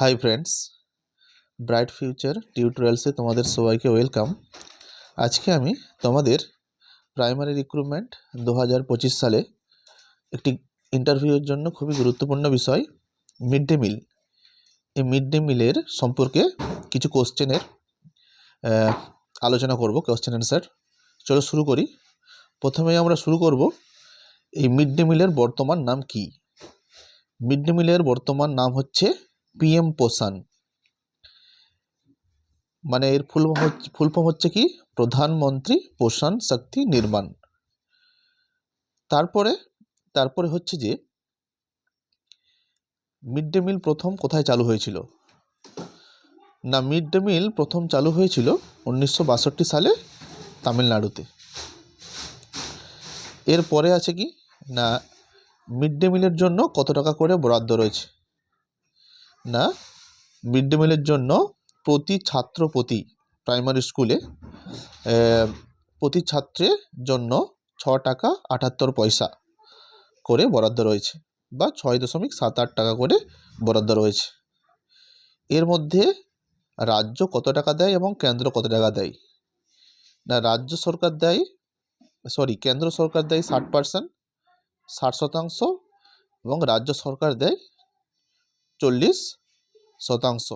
High friends bright future টিউটোরিয়ালসে তোমাদের সবাইকে ওয়েলকাম আজকে আমি তোমাদের প্রাইমারি রিক্রুটমেন্ট দু হাজার পঁচিশ সালে একটি ইন্টারভিউয়ের জন্য খুবই গুরুত্বপূর্ণ বিষয় মিড ডে মিল এই মিড ডে মিলের সম্পর্কে কিছু কোশ্চেনের আলোচনা করব কোশ্চেন অ্যান্সার চলো শুরু করি। প্রথমেই আমরা শুরু করব, এই মিড ডে মিলের বর্তমান নাম কি? মিড ডে মিলের বর্তমান নাম হচ্ছে পিএম পোষণ। মানে এর ফুল ফুল ফর্ম হচ্ছে কি? প্রধানমন্ত্রী পোষণ শক্তি নির্মাণ। তারপরে তারপরে হচ্ছে যে, মিড ডে মিল প্রথম কোথায় চালু হয়েছিল? না, মিড ডে মিল প্রথম চালু হয়েছিল উনিশশো বাষট্টি সালে তামিলনাড়ুতে। এরপরে আছে কি? না, মিড ডে মিলের জন্য কত টাকা করে বরাদ্দ রয়েছে? না? মিড ডে মিলের জন্য প্রতি ছাত্র প্রতি প্রাইমারি স্কুলে প্রতি ছাত্রের জন্য ছ টাকা আটাত্তর পয়সা করে বরাদ্দ রয়েছে বা ছয় দশমিক সাত আট টাকা করে বরাদ্দ রয়েছে। এর মধ্যে রাজ্য কত টাকা দেয় এবং কেন্দ্র কত টাকা দেয়? না, রাজ্য সরকার দেয়, সরি, কেন্দ্র সরকার দেয় ষাট পার্সেন্ট ষাট শতাংশ এবং রাজ্য সরকার দেয় চল্লিশ শতাংশ।